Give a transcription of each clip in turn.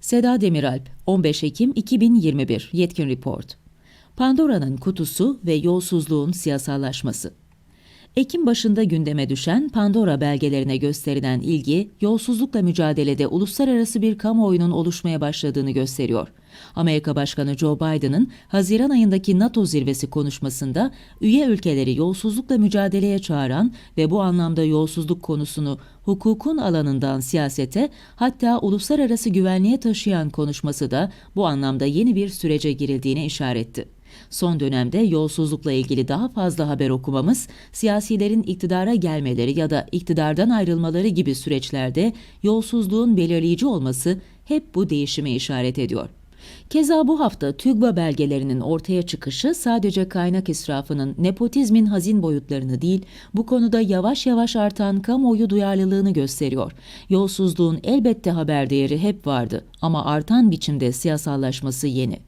Seda Demiralp, 15 Ekim 2021, Yetkin Report. Pandora'nın kutusu ve yolsuzluğun siyasallaşması. Ekim başında gündeme düşen Pandora belgelerine gösterilen ilgi, yolsuzlukla mücadelede uluslararası bir kamuoyunun oluşmaya başladığını gösteriyor. Amerika Başkanı Joe Biden'ın Haziran ayındaki NATO zirvesi konuşmasında üye ülkeleri yolsuzlukla mücadeleye çağıran ve bu anlamda yolsuzluk konusunu hukukun alanından siyasete hatta uluslararası güvenliğe taşıyan konuşması da bu anlamda yeni bir sürece girildiğine işaretti. Son dönemde yolsuzlukla ilgili daha fazla haber okumamız, siyasilerin iktidara gelmeleri ya da iktidardan ayrılmaları gibi süreçlerde yolsuzluğun belirleyici olması hep bu değişime işaret ediyor. Keza bu hafta TÜGVA belgelerinin ortaya çıkışı sadece kaynak israfının, nepotizmin hazin boyutlarını değil, bu konuda yavaş yavaş artan kamuoyu duyarlılığını gösteriyor. Yolsuzluğun elbette haber değeri hep vardı ama artan biçimde siyasallaşması yeni.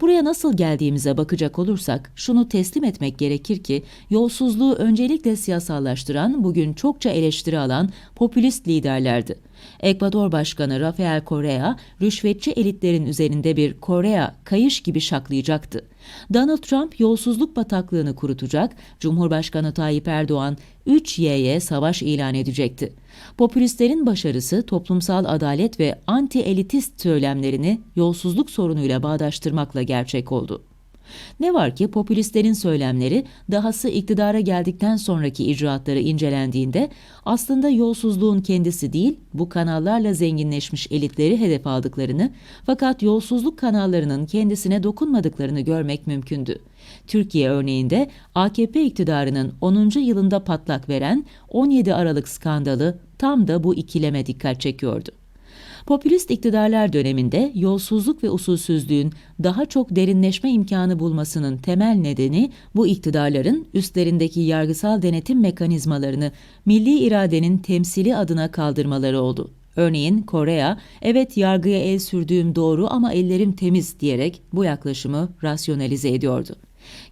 Buraya nasıl geldiğimize bakacak olursak şunu teslim etmek gerekir ki yolsuzluğu öncelikle siyasallaştıran, bugün çokça eleştiri alan popülist liderlerdi. Ekvador Başkanı Rafael Correa, rüşvetçi elitlerin üzerinde bir Korea kayış gibi şaklayacaktı. Donald Trump yolsuzluk bataklığını kurutacak, Cumhurbaşkanı Tayyip Erdoğan 3Y'ye savaş ilan edecekti. Popülistlerin başarısı toplumsal adalet ve anti-elitist söylemlerini yolsuzluk sorunuyla bağdaştırmakla gerçek oldu. Ne var ki popülistlerin söylemleri dahası iktidara geldikten sonraki icraatları incelendiğinde aslında yolsuzluğun kendisi değil bu kanallarla zenginleşmiş elitleri hedef aldıklarını fakat yolsuzluk kanallarının kendisine dokunmadıklarını görmek mümkündü. Türkiye örneğinde AKP iktidarının 10. yılında patlak veren 17 Aralık skandalı tam da bu ikileme dikkat çekiyordu. Popülist iktidarlar döneminde yolsuzluk ve usulsüzlüğün daha çok derinleşme imkanı bulmasının temel nedeni bu iktidarların üstlerindeki yargısal denetim mekanizmalarını milli iradenin temsili adına kaldırmaları oldu. Örneğin Korea, evet yargıya el sürdüğüm doğru ama ellerim temiz diyerek bu yaklaşımı rasyonalize ediyordu.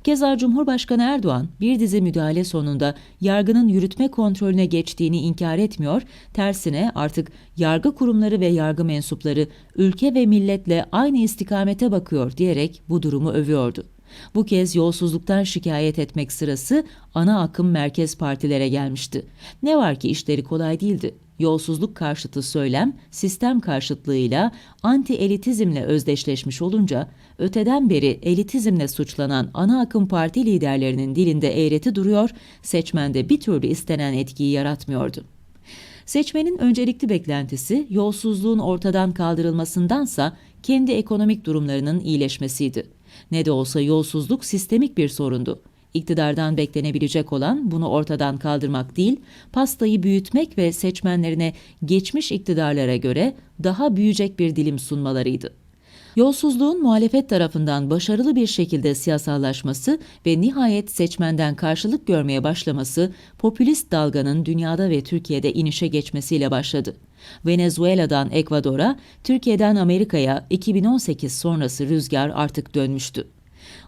Keza Cumhurbaşkanı Erdoğan bir dizi müdahale sonunda yargının yürütme kontrolüne geçtiğini inkar etmiyor, tersine artık yargı kurumları ve yargı mensupları ülke ve milletle aynı istikamete bakıyor diyerek bu durumu övüyordu. Bu kez yolsuzluktan şikayet etmek sırası ana akım merkez partilere gelmişti. Ne var ki işleri kolay değildi. Yolsuzluk karşıtı söylem, sistem karşıtlığıyla anti-elitizmle özdeşleşmiş olunca, öteden beri elitizmle suçlanan ana akım parti liderlerinin dilinde eğreti duruyor, seçmende bir türlü istenen etkiyi yaratmıyordu. Seçmenin öncelikli beklentisi yolsuzluğun ortadan kaldırılmasındansa kendi ekonomik durumlarının iyileşmesiydi. Ne de olsa yolsuzluk sistemik bir sorundu. İktidardan beklenebilecek olan bunu ortadan kaldırmak değil, pastayı büyütmek ve seçmenlerine geçmiş iktidarlara göre daha büyüyecek bir dilim sunmalarıydı. Yolsuzluğun muhalefet tarafından başarılı bir şekilde siyasallaşması ve nihayet seçmenden karşılık görmeye başlaması popülist dalganın dünyada ve Türkiye'de inişe geçmesiyle başladı. Venezuela'dan Ekvador'a, Türkiye'den Amerika'ya 2018 sonrası rüzgar artık dönmüştü.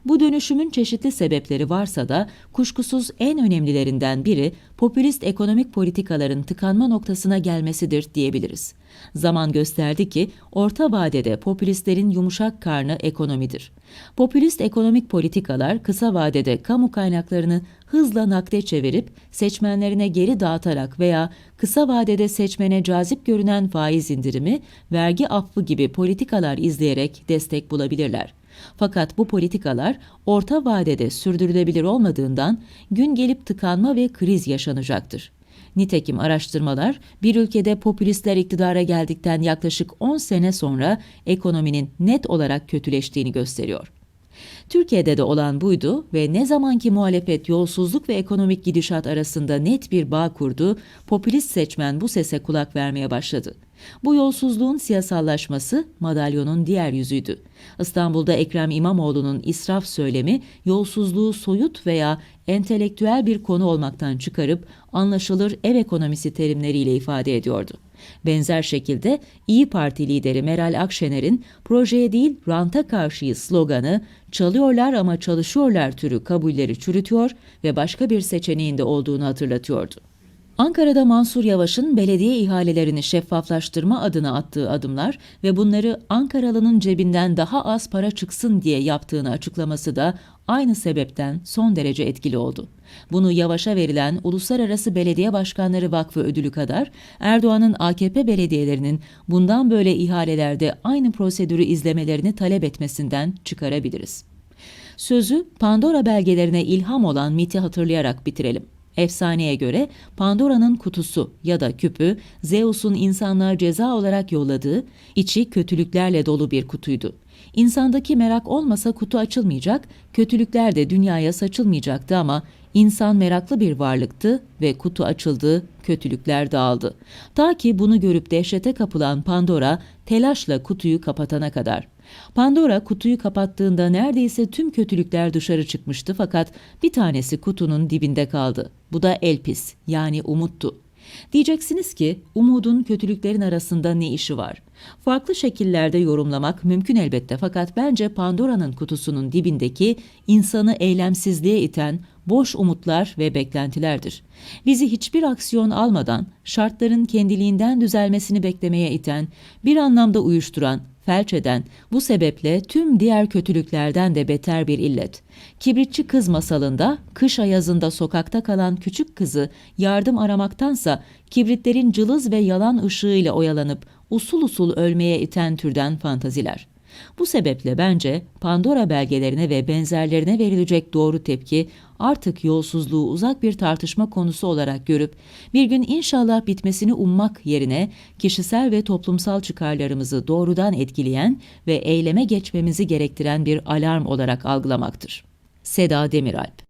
Bu dönüşümün çeşitli sebepleri varsa da kuşkusuz en önemlilerinden biri popülist ekonomik politikaların tıkanma noktasına gelmesidir diyebiliriz. Zaman gösterdi ki orta vadede popülistlerin yumuşak karnı ekonomidir. Popülist ekonomik politikalar kısa vadede kamu kaynaklarını hızla nakde çevirip seçmenlerine geri dağıtarak veya kısa vadede seçmene cazip görünen faiz indirimi, vergi affı gibi politikalar izleyerek destek bulabilirler. Fakat bu politikalar orta vadede sürdürülebilir olmadığından gün gelip tıkanma ve kriz yaşanacaktır. Nitekim araştırmalar bir ülkede popülistler iktidara geldikten yaklaşık 10 sene sonra ekonominin net olarak kötüleştiğini gösteriyor. Türkiye'de de olan buydu ve ne zamanki muhalefet yolsuzluk ve ekonomik gidişat arasında net bir bağ kurdu, popülist seçmen bu sese kulak vermeye başladı. Bu yolsuzluğun siyasallaşması madalyonun diğer yüzüydü. İstanbul'da Ekrem İmamoğlu'nun israf söylemi yolsuzluğu soyut veya entelektüel bir konu olmaktan çıkarıp anlaşılır ev ekonomisi terimleriyle ifade ediyordu. Benzer şekilde İyi Parti lideri Meral Akşener'in projeye değil ranta karşıyız sloganı çalıyorlar ama çalışıyorlar türü kabulleri çürütüyor ve başka bir seçeneğinde olduğunu hatırlatıyordu. Ankara'da Mansur Yavaş'ın belediye ihalelerini şeffaflaştırma adına attığı adımlar ve bunları Ankaralı'nın cebinden daha az para çıksın diye yaptığını açıklaması da aynı sebepten son derece etkili oldu. Bunu Yavaş'a verilen Uluslararası Belediye Başkanları Vakfı ödülü kadar Erdoğan'ın AKP belediyelerinin bundan böyle ihalelerde aynı prosedürü izlemelerini talep etmesinden çıkarabiliriz. Sözü Pandora belgelerine ilham olan MIT'i hatırlayarak bitirelim. Efsaneye göre Pandora'nın kutusu ya da küpü Zeus'un insanlığa ceza olarak yolladığı, içi kötülüklerle dolu bir kutuydu. İnsandaki merak olmasa kutu açılmayacak, kötülükler de dünyaya saçılmayacaktı ama insan meraklı bir varlıktı ve kutu açıldı, kötülükler dağıldı. Ta ki bunu görüp dehşete kapılan Pandora telaşla kutuyu kapatana kadar. Pandora kutuyu kapattığında neredeyse tüm kötülükler dışarı çıkmıştı fakat bir tanesi kutunun dibinde kaldı. Bu da Elpis yani umuttu. Diyeceksiniz ki umudun kötülüklerin arasında ne işi var? Farklı şekillerde yorumlamak mümkün elbette fakat bence Pandora'nın kutusunun dibindeki insanı eylemsizliğe iten boş umutlar ve beklentilerdir. Bizi hiçbir aksiyon almadan şartların kendiliğinden düzelmesini beklemeye iten, bir anlamda uyuşturan, felç eden, bu sebeple tüm diğer kötülüklerden de beter bir illet. Kibritçi kız masalında kış ayazında sokakta kalan küçük kızı yardım aramaktansa kibritlerin cılız ve yalan ışığıyla oyalanıp usul usul ölmeye iten türden fantaziler. Bu sebeple bence Pandora belgelerine ve benzerlerine verilecek doğru tepki artık yolsuzluğu uzak bir tartışma konusu olarak görüp bir gün inşallah bitmesini ummak yerine kişisel ve toplumsal çıkarlarımızı doğrudan etkileyen ve eyleme geçmemizi gerektiren bir alarm olarak algılamaktır. Seda Demiralp